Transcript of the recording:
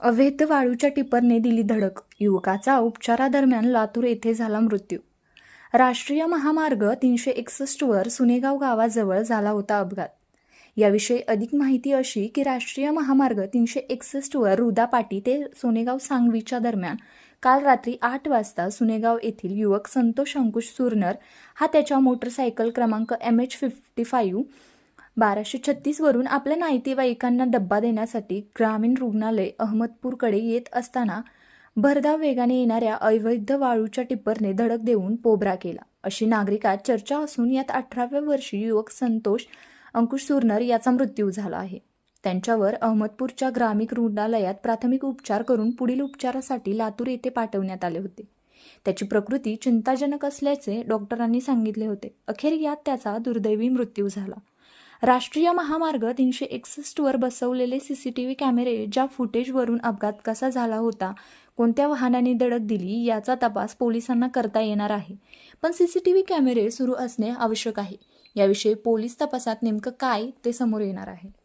अवैध वाळूच्या टिपरने दिली धडक. युवकाचा उपचारादरम्यान लातूर येथे झाला मृत्यू. राष्ट्रीय महामार्ग तीनशे एकसष्टवर सुनेगाव गावाजवळ झाला होता अपघात. याविषयी अधिक माहिती अशी की राष्ट्रीय महामार्ग तीनशे एकसष्टवर रुदा पाटी ते सोनेगाव सांगवीच्या दरम्यान काल रात्री आठ वाजता सुनेगाव येथील युवक संतोष अंकुश सुरनर हा त्याच्या मोटरसायकल क्रमांक एम एच फिफ्टी फाईव्ह बाराशे छत्तीसवरून आपल्या नातेवाईकांना डब्बा देण्यासाठी ग्रामीण रुग्णालय अहमदपूरकडे येत असताना भरधाव वेगाने येणाऱ्या अवैध वाळूच्या टिप्परने धडक देऊन पोबरा केला. अशी नागरिकात चर्चा असून यात अठराव्या वर्षी युवक संतोष अंकुश सुरनर याचा मृत्यू झाला आहे. त्यांच्यावर अहमदपूरच्या ग्रामीण रुग्णालयात प्राथमिक उपचार करून पुढील उपचारासाठी लातूर येथे पाठवण्यात आले होते. त्याची प्रकृती चिंताजनक असल्याचे डॉक्टरांनी सांगितले होते. अखेर यात त्याचा दुर्दैवी मृत्यू झाला. राष्ट्रीय महामार्ग तीनशे एकसष्टवर बसवलेले सीसीटीव्ही कॅमेरे ज्या फुटेजवरून अपघात कसा झाला होता कोणत्या वाहनाने धडक दिली याचा तपास पोलिसांना करता येणार आहे. पण सीसीटीव्ही कॅमेरे सुरू असणे आवश्यक आहे. याविषयी पोलीस तपासात नेमकं काय ते समोर येणार आहे.